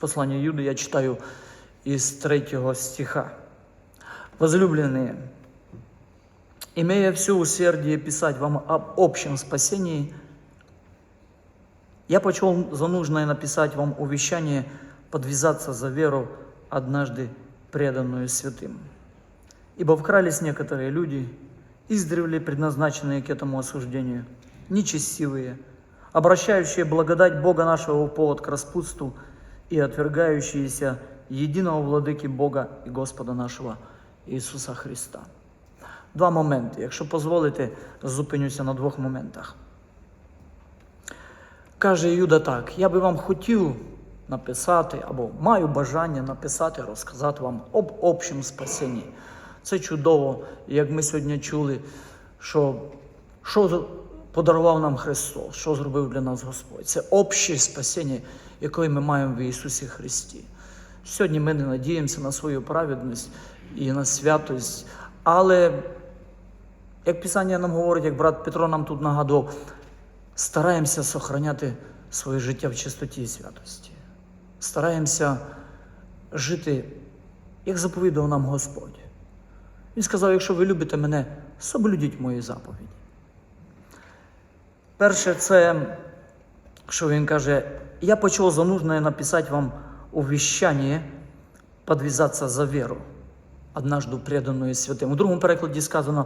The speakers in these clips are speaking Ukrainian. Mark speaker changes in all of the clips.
Speaker 1: Послание Юды я читаю из третьего стиха. Возлюбленные, имея все усердие писать вам об общем спасении, я почел за нужное написать вам увещание подвязаться за веру, однажды преданную святым. Ибо вкрались некоторые люди, издревле предназначенные к этому осуждению, нечестивые, обращающие благодать Бога нашего в повод к распутству и отвергающиеся єдиного владики Бога і Господа нашого Ісуса Христа. Два моменти. Якщо дозволите, зупинюся на двох моментах. Каже Юда так: я би вам хотів написати, або маю бажання написати, розказати вам об общому спасенні. Це чудово, як ми сьогодні чули, що, що подарував нам Христос, що зробив для нас Господь. Це обще спасіння, яке ми маємо в Ісусі Христі. Сьогодні ми не надіємося на свою праведність і на святость, але, як Писання нам говорить, як брат Петро нам тут нагадував, стараємося сохраняти своє життя в чистоті і святості. Стараємося жити, як заповідав нам Господь. Він сказав: якщо ви любите мене, соблюдіть мої заповіді. Перше, це, що він каже, я почав за нужное написать вам увещание подвязаться за веру, однажды преданную святым. У другому перекладі сказано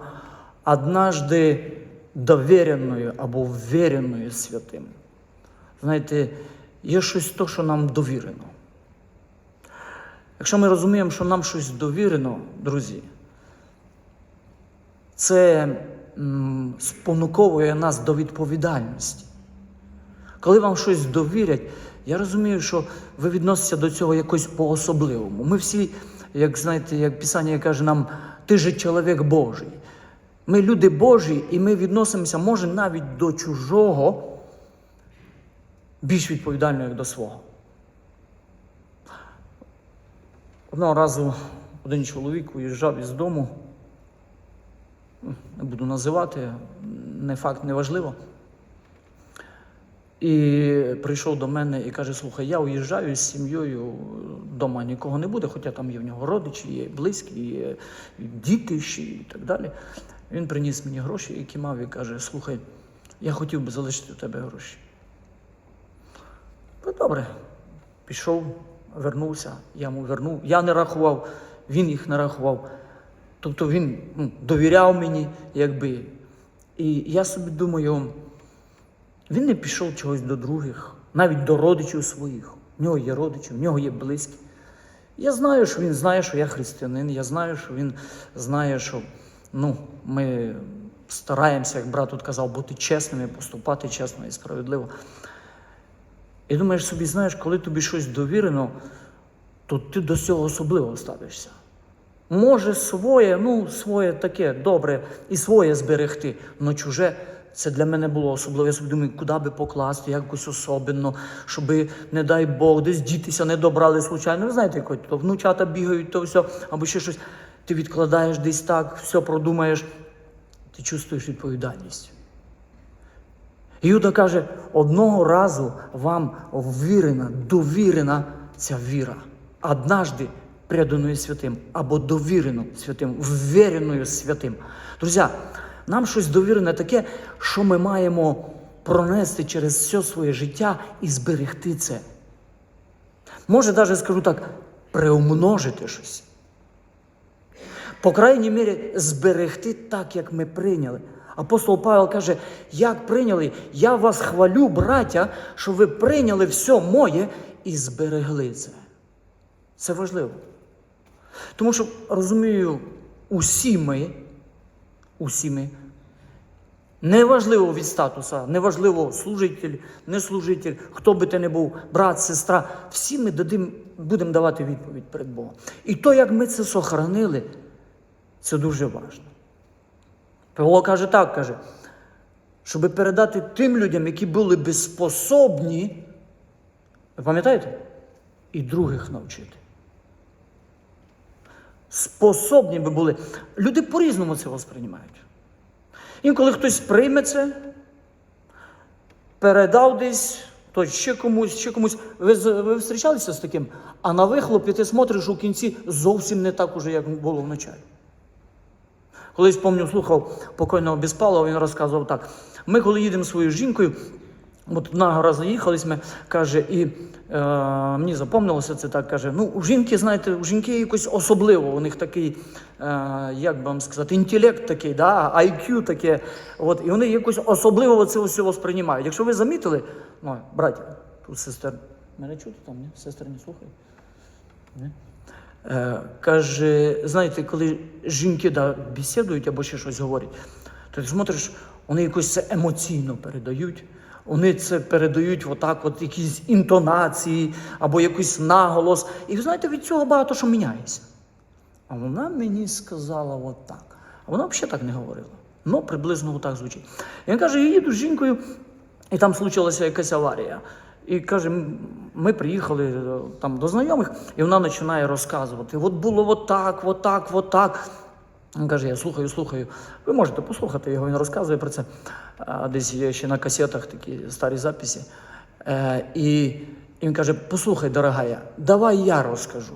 Speaker 1: однажды довіреною або ввіреною святим. Знаєте, є щось то, що нам довірено. Якщо ми розуміємо, що нам щось довірено, друзі, це м, спонуковує нас до відповідальності. Коли вам щось довірять, я розумію, що ви відноситеся до цього якось по-особливому. Ми всі, як знаєте, як Писання каже нам, ти же чоловік Божий. Ми люди Божі, і ми відносимося, може, навіть до чужого більш відповідально, як до свого. Одного разу один чоловік уїжджав із дому, не буду називати, не факт, не важливо. І прийшов до мене і каже: слухай, я уїжджаю з сім'єю, вдома нікого не буде, хоча там є в нього родичі, є близькі, є діти ще і так далі. Він приніс мені гроші, які мав, і каже: слухай, я хотів би залишити у тебе гроші. Ну, добре, пішов, вернувся, я йому вернув. Я не рахував, він їх не рахував. Тобто він ну, довіряв мені, якби. І я собі думаю, він не пішов чогось до других, навіть до родичів своїх. В нього є родичі, в нього є близькі. Я знаю, що він знає, що я християнин, я знаю, що він знає, що ну, ми стараємося, як брат тут казав, бути чесними, поступати чесно і справедливо. І думаєш собі, знаєш, коли тобі щось довірено, то ти до цього особливо ставишся. Може своє, ну, своє таке добре, і своє зберегти, але чуже. Це для мене було особливо. Я собі думаю, куди би покласти, якось особенно, щоб, не дай Бог, десь дітися не добрали случайно. Ви знаєте, як то внучата бігають, то все, або ще щось. Ти відкладаєш десь так, все продумаєш, ти чувствуєш відповідальність. Юда каже, одного разу вам ввірена, довірена ця віра. Однажды преданою святим або довірено святим, ввіреною святим. Друзі, нам щось довірене таке, що ми маємо пронести через все своє життя і зберегти це. Може, навіть скажу так, приумножити щось. По крайній мірі, зберегти так, як ми прийняли. Апостол Павел каже, як прийняли, я вас хвалю, браття, що ви прийняли все моє і зберегли це. Це важливо. Тому що розумію, усі ми, усі ми, неважливо від статуса, неважливо служитель, не служитель, хто би ти не був, брат, сестра, всі ми дадим, будемо давати відповідь перед Богом. І то, як ми це сохранили, це дуже важливо. Павло каже так, каже, щоб передати тим людям, які були безспособні, ви пам'ятаєте? І других навчити. Способні би були. Люди по-різному це восприймають. Інколи хтось прийме це, передав десь то ще комусь, ще комусь. Ви, ви зустрічалися з таким? А на вихлопі ти смотриш у кінці зовсім не так уже, як було вначалі. Колись пам'ятаю, слухав покойного Біспалова, він розказував так. Ми, коли їдемо своєю жінкою, от одного разу їхались ми, каже, і е, мені запомнилося це так, каже, ну, у жінки, знаєте, у жінки якось особливо, у них такий, е, як би вам сказати, інтелект такий, да, IQ таке, от, і вони якось особливо це все сприймають. Якщо ви замітили, ну, браття, тут сестер, мене чути там, ні? Сестер не слухає? Ні? Е, каже, знаєте, коли жінки да, бесідують або ще щось говорять, то ти смотриш, вони якось це емоційно передають. Вони це передають отак, от якісь інтонації або якийсь наголос. І ви знаєте, від цього багато що міняється. А вона мені сказала отак. А вона взагалі так не говорила. Ну, приблизно отак звучить. Він каже, я їду з жінкою, і там случилася якась аварія. І каже, ми приїхали е, там до знайомих, і вона починає розказувати: от було отак, отак, отак. Він каже, я слухаю, слухаю. Ви можете послухати його, він розказує про це. Десь є ще на касетах такі старі записи. Е, і, він каже: Послухай, дорогая, давай я розкажу.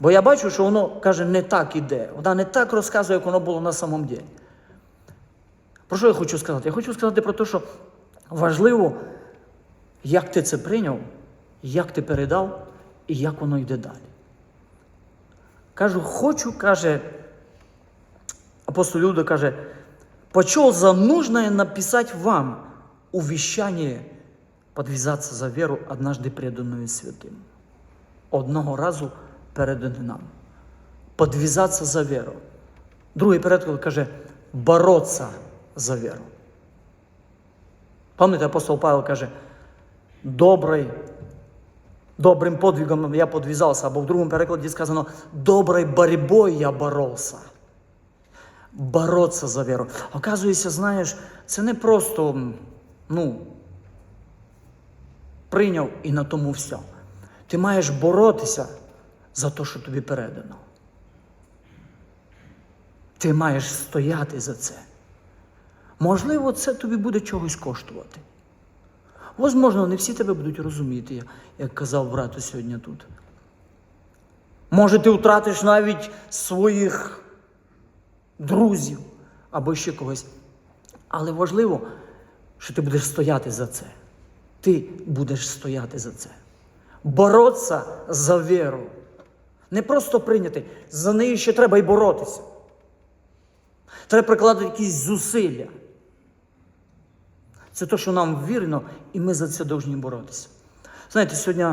Speaker 1: Бо я бачу, що воно каже, не так іде. Вона не так розказує, як воно було на самом деле. Про що я хочу сказати? Я хочу сказати про те, що важливо, як ти це прийняв, як ти передав і як воно йде далі. Кажу, хочу, каже, апостол Люда каже, почел за нужное написать вам увещание подвязаться за веру, однажды преданную святым. Одного разу переданий нам. Подвязаться за веру. Другий переклад каже, бороться за віру. Пам'ятаєте, апостол Павел каже, добрий, добрим подвигом я подвязався, або в другому перекладі сказано, доброй борьбой я боровся. Бороться за віру. Оказується, знаєш, це не просто, ну, прийняв і на тому все. Ти маєш боротися за те, що тобі передано. Ти маєш стояти за це. Можливо, це тобі буде чогось коштувати. Возможно, не всі тебе будуть розуміти, як- казав брат сьогодні тут. Може, ти втратиш навіть своїх друзів або ще когось. Але важливо, що ти будеш стояти за це. Ти будеш стояти за це. Боротися за віру. Не просто прийняти, за неї ще треба й боротися. Треба прикладати якісь зусилля. Це те, що нам вірно, і ми за це повинні боротися. Знаєте, сьогодні,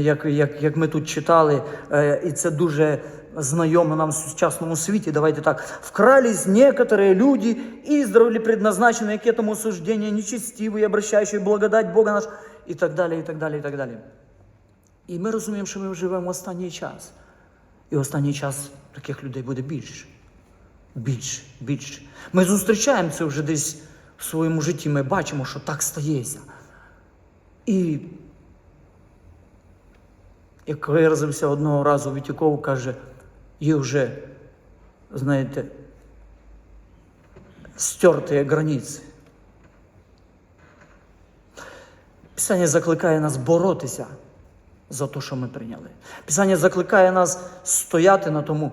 Speaker 1: як, як, як ми тут читали, е, і це дуже знайомо нам в сучасному світі, давайте так, вкрались некоторые люди, издревле предназначенные к этому осуждению, нечестивые, обращающие благодать Бога наш, і так далі, і так далі, і так далі. І ми розуміємо, що ми живемо в останній час. І в останній час таких людей буде більше. Більше, більше. Ми зустрічаємо це вже десь в своєму житті, ми бачимо, що так стається. І як виразився одного разу Вітяков, каже, є вже, знаєте, стерті границі. Писання закликає нас боротися за те, що ми прийняли. Писання закликає нас стояти на тому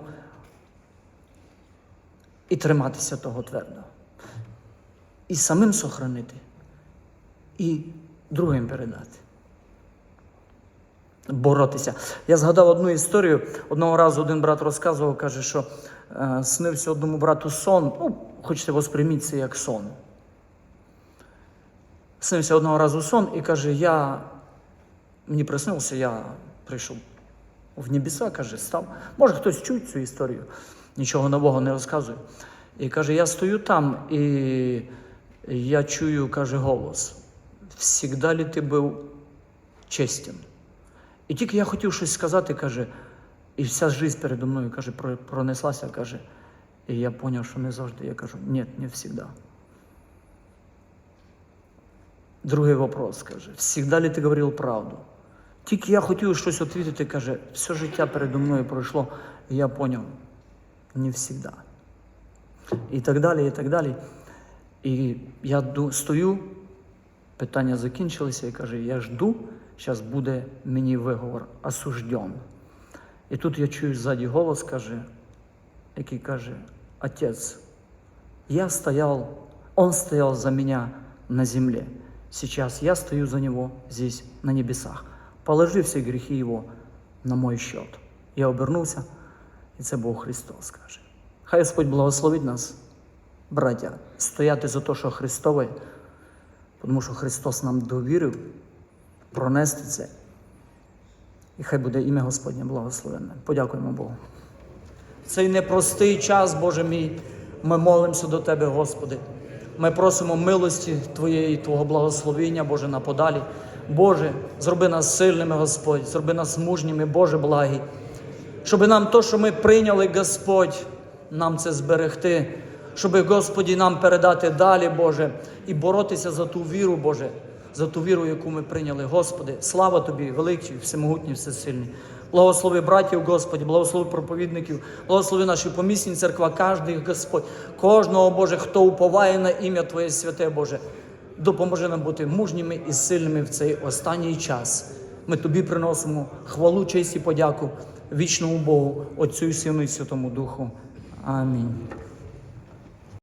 Speaker 1: і триматися того твердо. І самим сохранити, і другим передати. Боротися. Я згадав одну історію. Одного разу один брат розказував, каже, що е, снився одному брату сон. Ну, хочете восприйміть це як сон. Снився одного разу сон і каже, я мені приснився, я прийшов в небеса, каже, став. Може, хтось чує цю історію, нічого нового не розказує. І каже, я стою там і я чую, каже, голос. Всігда ли ти був честен? І тільки я хотів щось сказати, каже, і вся життя передо мною каже, пронеслася, каже, і я зрозумів, що не завжди. Я кажу, ні, не завжди. Другий вопрос, каже, всегда ли ти говорив правду? Тільки я хотів щось відповідати, каже, все життя передо мною пройшло, і я зрозумів, не завжди. І так далі, і так далі. І я стою питання закінчилися і каже: Я жду, зараз буде мені виговор, осужден. І тут я чую ззаді голос, каже, який каже: Отець, я стоял, он стоял за меня на земле. Сейчас я стою за него здесь, на небесах. Положи всі гріхи Його на мой счет. Я обернувся, і це був Христос, каже. Хай Господь благословить нас, браття, стояти за те, що Христове, тому що Христос нам довірив пронести це. І хай буде ім'я Господнє благословенне. Подякуємо Богу. Цей непростий час, Боже мій, ми молимося до Тебе, Господи. Ми просимо милості Твоєї, Твого благословення, Боже, на подалі. Боже, зроби нас сильними, Господь, зроби нас мужніми, Боже благий. Щоб нам то, що ми прийняли, Господь, нам це зберегти. Щоб, Господі, нам передати далі, Боже, і боротися за ту віру, Боже, за ту віру, яку ми прийняли. Господи, слава Тобі, великий, всемогутній, всесильний. Благослови братів, Господі, благослови проповідників, благослови наші помісні церква, кожний Господь, кожного Боже, хто уповає на ім'я Твоє святе Боже. Допоможи нам бути мужніми і сильними в цей останній час. Ми тобі приносимо хвалу, честь і подяку вічному Богу, Отцю і Сину і Святому Духу. Амінь.